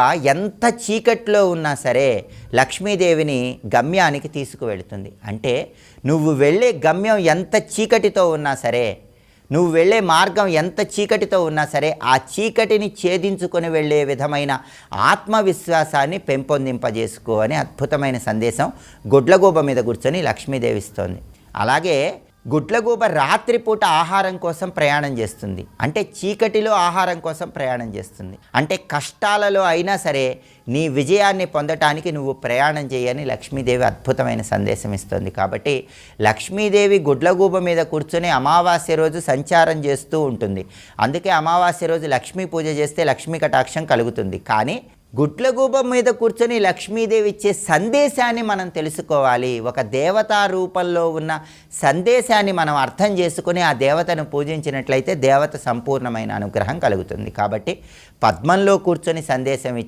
ఎంత చీకట్లో ఉన్నా సరే లక్ష్మీదేవిని గమ్యానికి తీసుకువెళుతుంది. అంటే నువ్వు వెళ్ళే గమ్యం ఎంత చీకటితో ఉన్నా సరే నువ్వు వెళ్ళే మార్గం ఎంత చీకటితో ఉన్నా సరే ఆ చీకటిని ఛేదించుకొని వెళ్ళే విధమైన ఆత్మవిశ్వాసాన్ని పెంపొందింపజేసుకో అని అద్భుతమైన సందేశం గుడ్లగూబ మీద కూర్చొని లక్ష్మీదేవి ఇస్తోంది. అలాగే గుడ్లగూబ రాత్రిపూట ఆహారం కోసం ప్రయాణం చేస్తుంది. అంటే చీకటిలో ఆహారం కోసం ప్రయాణం చేస్తుంది. అంటే కష్టాలలో అయినా సరే నీ విజయాన్ని పొందటానికి నువ్వు ప్రయాణం చేయని లక్ష్మీదేవి అద్భుతమైన సందేశం ఇస్తుంది. కాబట్టి లక్ష్మీదేవి గుడ్లగూబ మీద కూర్చొని అమావాస్య రోజు సంచారం చేస్తూ ఉంటుంది. అందుకే అమావాస్య రోజు లక్ష్మీ పూజ చేస్తే లక్ష్మీ కటాక్షం కలుగుతుంది. కానీ గుడ్లగూబం మీద కూర్చొని లక్ష్మీదేవి ఇచ్చే సందేశాన్ని మనం తెలుసుకోవాలి. ఒక దేవతా రూపంలో ఉన్న సందేశాన్ని మనం అర్థం చేసుకుని ఆ దేవతను పూజించినట్లయితే దేవత సంపూర్ణమైన అనుగ్రహం కలుగుతుంది. కాబట్టి పద్మంలో కూర్చొని సందేశం